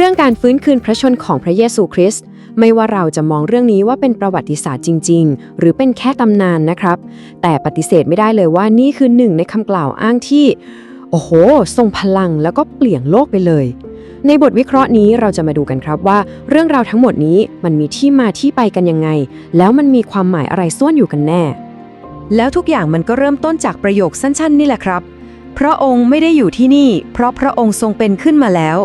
เรื่องการฟื้นคืนพระชนของพระเยซูคริสต์ไม่ว่าเราจะมองเรื่องนี้ว่าเป็นประวัติศาสตร์จริง ๆ หรือเป็นแค่ตำนานนะครับ แต่ปฏิเสธไม่ได้เลยว่านี่คือหนึ่งในคำกล่าวอ้างที่ โอ้โห ทรงพลังแล้วก็เปลี่ยนโลกไปเลย ในบทวิเคราะห์นี้เราจะมาดูกันครับว่า เรื่องราวทั้งหมดนี้มันมีที่มาที่ไปกันยังไง แล้วมันมีความหมายอะไรซ่อนอยู่กันแน่ แล้วทุกอย่างมันก็เริ่มต้นจากประโยคสั้น ๆ นี่แหละครับ พระองค์ไม่ได้อยู่ที่นี่ เพราะพระองค์ทรงเป็นขึ้นมาแล้ว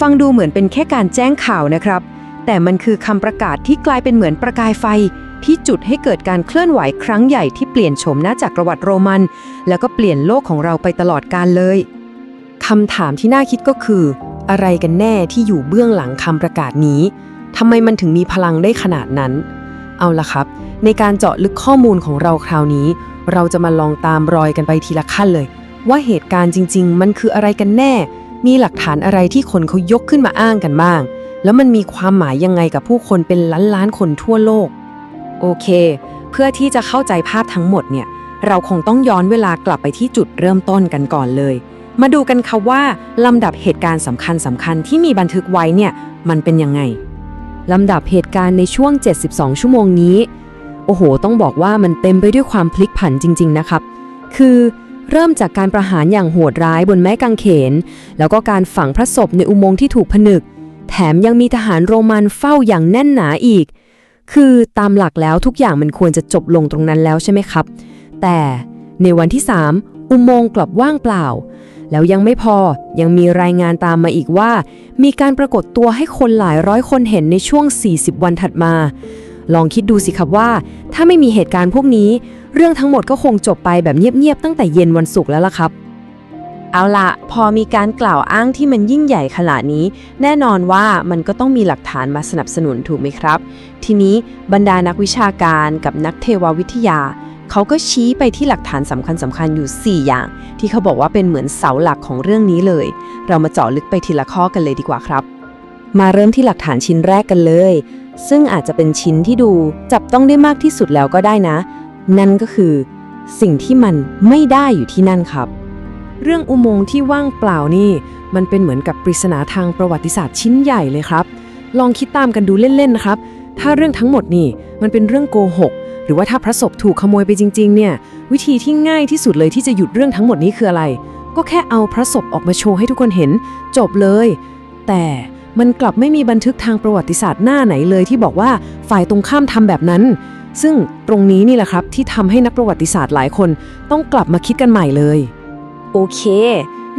ฟังดูเหมือนเป็นแค่การแจ้งข่าวนะครับ แต่มันคือคำประกาศที่กลายเป็นเหมือนประกายไฟ ที่จุดให้เกิดการเคลื่อนไหวครั้งใหญ่ที่เปลี่ยนโฉมหน้าจากประวัติโรมัน แล้วก็เปลี่ยนโลกของเราไปตลอดกาลเลยคำถามที่น่าคิดก็คือ อะไรกันแน่ที่อยู่เบื้องหลังคำประกาศนี้ทำไมมันถึงมีพลังได้ขนาดนั้น เอาละครับ ในการเจาะลึกข้อมูลของเราคราวนี้ เราจะมาลองตามรอยกันไปทีละขั้นเลย ว่าเหตุการณ์จริง ๆ มันคืออะไรกันแน่ มีหลักฐานอะไรที่คนเขายกขึ้นมาอ้างกันบ้าง แล้วมันมีความหมายยังไงกับผู้คนเป็นล้านล้านๆคนทั่วโลก โอเค เพื่อที่จะเข้าใจภาพทั้งหมดเนี่ย เราคงต้องย้อนเวลากลับไปที่จุดเริ่มต้นกันก่อนเลย มาดูกันค่ะว่าลำดับเหตุการณ์สำคัญสำคัญที่มีบันทึกไว้เนี่ย มันเป็นยังไงลำดับเหตุการณ์ในช่วง 72 ชั่วโมงนี้ โอ้โห ต้องบอกว่ามันเต็มไปด้วยความพลิกผันจริง ๆ นะครับ คือ เริ่มจากการประหารอย่างโหดร้ายบนไม้กางเขน แล้วก็การฝังพระศพในอุโมงค์ที่ถูกผนึก แถมยังมีทหารโรมันเฝ้าอย่างแน่นหนาอีก คือตามหลักแล้วทุกอย่างมันควรจะจบลงตรงนั้นแล้วใช่ไหมครับ แต่ในวันที่ 3 อุโมงค์กลับว่างเปล่า แล้วยังไม่พอยังมีรายงานตามมาอีกว่า มีการปรากฏตัวให้คนหลายร้อยคนเห็นในช่วง 40 วันถัดมา ลองคิดดูสิครับว่า ถ้าไม่มีเหตุการณ์พวกนี้ เรื่องทั้งหมดก็คงจบไปแบบเงียบๆตั้งแต่เย็นวันศุกร์แล้วล่ะครับเอาละพอมีการกล่าวอ้างที่มันยิ่งใหญ่ขนาดนี้ แน่นอนว่ามันก็ต้องมีหลักฐานมาสนับสนุนถูกไหมครับ ทีนี้บรรดานักวิชาการกับนักเทววิทยา เขาก็ชี้ไปที่หลักฐานสำคัญสคัญๆอยู่ 4 อย่าง ที่เขาบอกว่าเป็นเหมือนเสาหลักของเรื่องนี้เลย เรามาเจาะลึกไปทีละข้อกันเลยดีกว่าครับ มาเริ่มที่หลักฐานชิ้นแรกกันเลย ซึ่งอาจจะเป็นชิ้นที่ดูจับต้องได้มากที่สุดแล้วก็ได้นะ นั่นก็คือ สิ่งที่มันไม่ได้อยู่ที่นั่นครับ เรื่องอุโมงค์ที่ว่างเปล่านี่ มันเป็นเหมือนกับปริศนาทางประวัติศาสตร์ชิ้นใหญ่เลยครับ ลองคิดตามกันดูเล่นๆนะครับ ถ้าเรื่องทั้งหมดนี่มันเป็นเรื่องโกหกหรือว่าถ้าพระศพถูกขโมยไปจริง ๆ เนี่ย วิธีที่ง่ายที่สุดเลยที่จะหยุดเรื่องทั้งหมดนี้คืออะไร ก็แค่เอาพระศพออกมาโชว์ให้ทุกคนเห็น จบเลย แต่ มันกลับไม่มีบันทึกทางประวัติศาสตร์หน้าไหนเลยที่บอกว่าฝ่ายตรงข้ามทำแบบนั้น ซึ่งตรงนี้นี่แหละครับที่ทำให้นักประวัติศาสตร์หลายคน ต้องกลับมาคิดกันใหม่เลย โอเค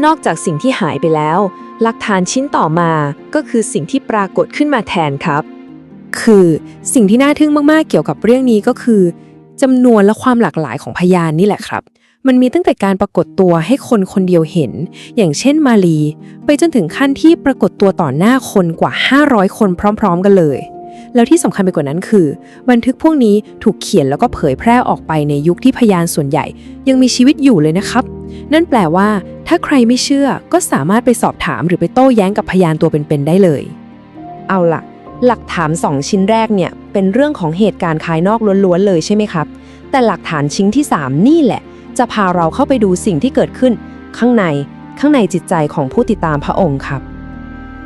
นอกจากสิ่งที่หายไปแล้ว หลักฐานชิ้นต่อมาก็คือสิ่งที่ปรากฏขึ้นมาแทนครับ คือสิ่งที่น่าทึ่งมากๆเกี่ยวกับเรื่องนี้ก็คือจำนวนและความหลากหลายของพยานนี่แหละครับ มันมีตั้งแต่การปรากฏตัวให้คนคนเดียวเห็น อย่างเช่นมาลี ไปจนถึงขั้นที่ปรากฏตัวต่อหน้าคนกว่า 500 คนพร้อม ๆ กันเลย แล้วที่สำคัญไปกว่านั้นคือ บันทึกพวกนี้ถูกเขียนแล้วก็เผยแพร่ออกไปในยุคที่พยานส่วนใหญ่ ยังมีชีวิตอยู่เลยนะครับ นั่นแปลว่า ถ้าใครไม่เชื่อก็สามารถไปสอบถามหรือไปโต้แย้งกับพยานตัวเป็นๆได้เลย เอาล่ะ หลักฐาน2ชิ้นแรกเนี่ยเป็นเรื่องของเหตุการณ์ภายนอกล้วนๆเลยใช่ไหมครับ แต่หลักฐานชิ้นที่ 3 นี่แหละ จะพาเราเข้าไปดูสิ่งที่เกิดขึ้น ข้างในข้างในจิตใจของผู้ติดตามพระองค์ครับ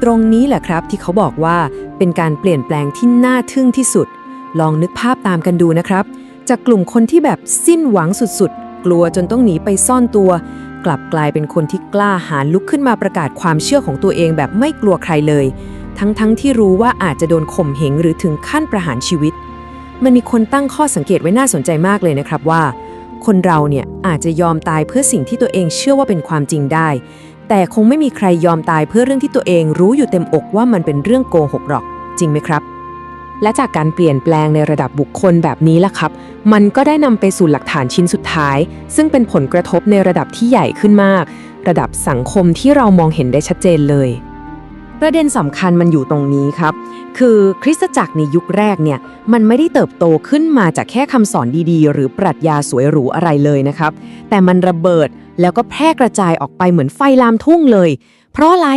ตรงนี้แหละครับที่เขาบอกว่าเป็นการเปลี่ยนแปลงที่น่าทึ่งที่สุด ลองนึกภาพตามกันดูนะครับ จากกลุ่มคนที่แบบสิ้นหวังสุดๆ กลัวจนต้องหนีไปซ่อนตัว กลับกลายเป็นคนที่กล้าหาญลุกขึ้นมาประกาศความเชื่อของตัวเองแบบไม่กลัวใครเลย ทั้งๆทที่รู้ว่าอาจจะโดนข่มเหงหรือถึงขั้นประหารชีวิต มันมีคนตั้งข้อสังเกตไว้น่าสนใจมากเลยนะครับว่า คนเราเนี่ยอาจจะยอมตายเพื่อสิ่งที่ตัวเองเชื่อว่าเป็นความจริงได้ แต่คงไม่มีใครยอมตายเพื่อเรื่องที่ตัวเองรู้อยู่เต็มอกว่ามันเป็นเรื่องโกหกหรอก จริงไหมครับ และจากการเปลี่ยนแปลงในระดับบุคคลแบบนี้ล่ะครับ มันก็ได้นำไปสู่หลักฐานชิ้นสุดท้าย ซึ่งเป็นผลกระทบในระดับที่ใหญ่ขึ้นมาก ระดับสังคมที่เรามองเห็นได้ชัดเจนเลย ประเด็นสำคัญมันอยู่ตรงนี้ครับ คือคริสตจักรในยุคแรกเนี่ยมันไม่ได้เติบโตขึ้นมาจากแค่คำสอนดีๆ หรือปรัชญาสวยหรูอะไรเลยนะครับ แต่มันระเบิดแล้วก็แพร่กระจายออกไปเหมือนไฟลามทุ่งเลย เพราะอะไร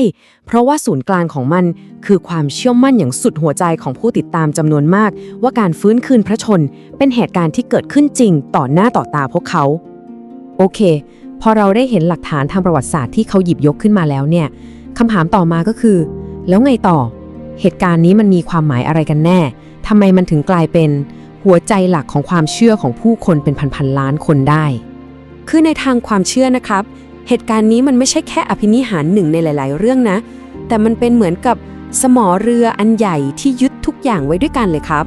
เพราะว่าศูนย์กลางของมันคือความเชื่อมั่นอย่างสุดหัวใจของผู้ติดตามจำนวนมาก ว่าการฟื้นคืนพระชน เป็นเหตุการณ์ที่เกิดขึ้นจริง ต่อหน้าต่อตาพวกเขา โอเค พอเราได้เห็นหลักฐานทางประวัติศาสตร์ที่เขาหยิบยกขึ้นมาแล้วเนี่ย คำถามต่อมาก็คือ แล้วไงต่อ เหตุการณ์นี้มันมีความหมายอะไรกันแน่ทำไมมันถึงกลายเป็นหัวใจหลักของความเชื่อของผู้คนเป็นพันๆล้านคนได้ คือในทางความเชื่อนะครับ เหตุการณ์นี้มันไม่ใช่แค่อภินิหารหนึ่งในหลาย ๆ เรื่องนะ แต่มันเป็นเหมือนกับสมอเรืออันใหญ่ที่ยึดทุกอย่างไว้ด้วยกันเลยครับ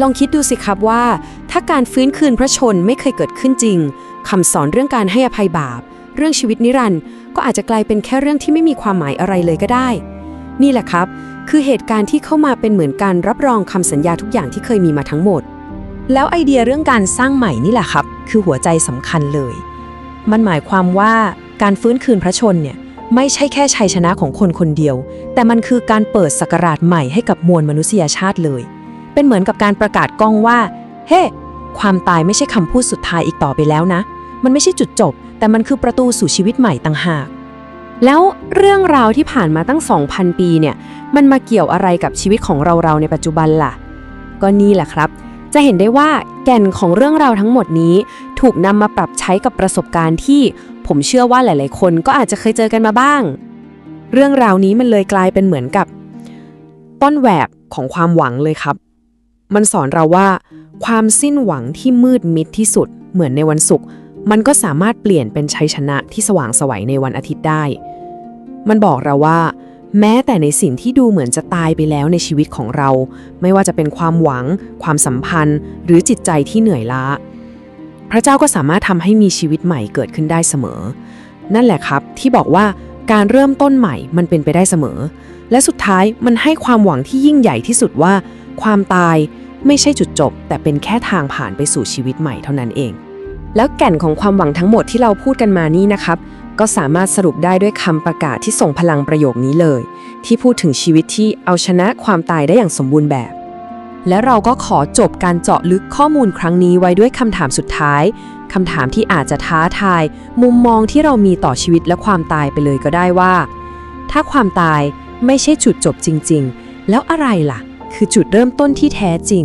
ลองคิดดูสิครับว่า ถ้าการฟื้นคืนพระชนไม่เคยเกิดขึ้นจริงคำสอนเรื่องการให้อภัยบาป เรื่องชีวิตนิรันดร์ ก็อาจจะกลายเป็นแค่เรื่องที่ไม่มีความหมายอะไรเลยก็ได้ นี่แหละครับ คือเหตุการณ์ที่เข้ามาเป็นเหมือนการรับรองคำสัญญาทุกอย่างที่เคยมีมาทั้งหมด แล้วไอเดียเรื่องการสร้างใหม่นี่แหละครับ คือหัวใจสำคัญเลย มันหมายความว่าการฟื้นคืนพระชนเนี่ยไม่ใช่แค่ชัยชนะของคนคนเดียว แต่มันคือการเปิดศักราชใหม่ให้กับมวลมนุษยชาติเลย เป็นเหมือนกับการประกาศกล้องว่า เฮ้ความตายไม่ใช่คำพูดสุดท้ายอีกต่อไปแล้วนะ มันไม่ใช่จุดจบ แต่มันคือประตูสู่ชีวิตใหม่ต่างหาก แล้วเรื่องราวที่ผ่านมาตั้ง 2,000 ปีเนี่ย มันมาเกี่ยวอะไรกับชีวิตของเราๆในปัจจุบันล่ะ ก็นี่แหละครับ จะเห็นได้ว่าแก่นของเรื่องราวทั้งหมดนี้ ถูกนำมาปรับใช้กับประสบการณ์ที่ผมเชื่อว่าหลาย ๆ คนก็อาจจะเคยเจอกันมาบ้าง เรื่องราวนี้มันเลยกลายเป็นเหมือนกับ ต้นแหวบของความหวังเลยครับ มันสอนเราว่า ความสิ้นหวังที่มืดมิดที่สุด เหมือนในวันศุกร์ มันก็สามารถเปลี่ยนเป็นชัยชนะที่สว่างสวัยในวันอาทิตย์ได้ มันบอกเราว่า แม้แต่ในสิ่งที่ดูเหมือนจะตายไปแล้วในชีวิตของเรา ไม่ว่าจะเป็นความหวัง ความสัมพันธ์ หรือจิตใจที่เหนื่อยล้า พระเจ้าก็สามารถทำให้มีชีวิตใหม่เกิดขึ้นได้เสมอ นั่นแหละครับที่บอกว่าการเริ่มต้นใหม่มันเป็นไปได้เสมอ และสุดท้ายมันให้ความหวังที่ยิ่งใหญ่ที่สุดว่า ความตายไม่ใช่จุดจบ แต่เป็นแค่ทางผ่านไปสู่ชีวิตใหม่เท่านั้นเอง แล้วแก่นของความหวังทั้งหมดที่เราพูดกันมานี่นะครับ ก็สามารถสรุปได้ด้วยคำประกาศที่ส่งพลังประโยคนี้เลย ที่พูดถึงชีวิตที่เอาชนะความตายได้อย่างสมบูรณ์แบบ และเราก็ขอจบการเจาะลึกข้อมูลครั้งนี้ไว้ด้วยคำถามสุดท้ายคำถามที่อาจจะท้าทาย มุมมองที่เรามีต่อชีวิตและความตายไปเลยก็ได้ว่า ถ้าความตายไม่ใช่จุดจบจริง ๆ แล้วอะไรล่ะ คือจุดเริ่มต้นที่แท้จริง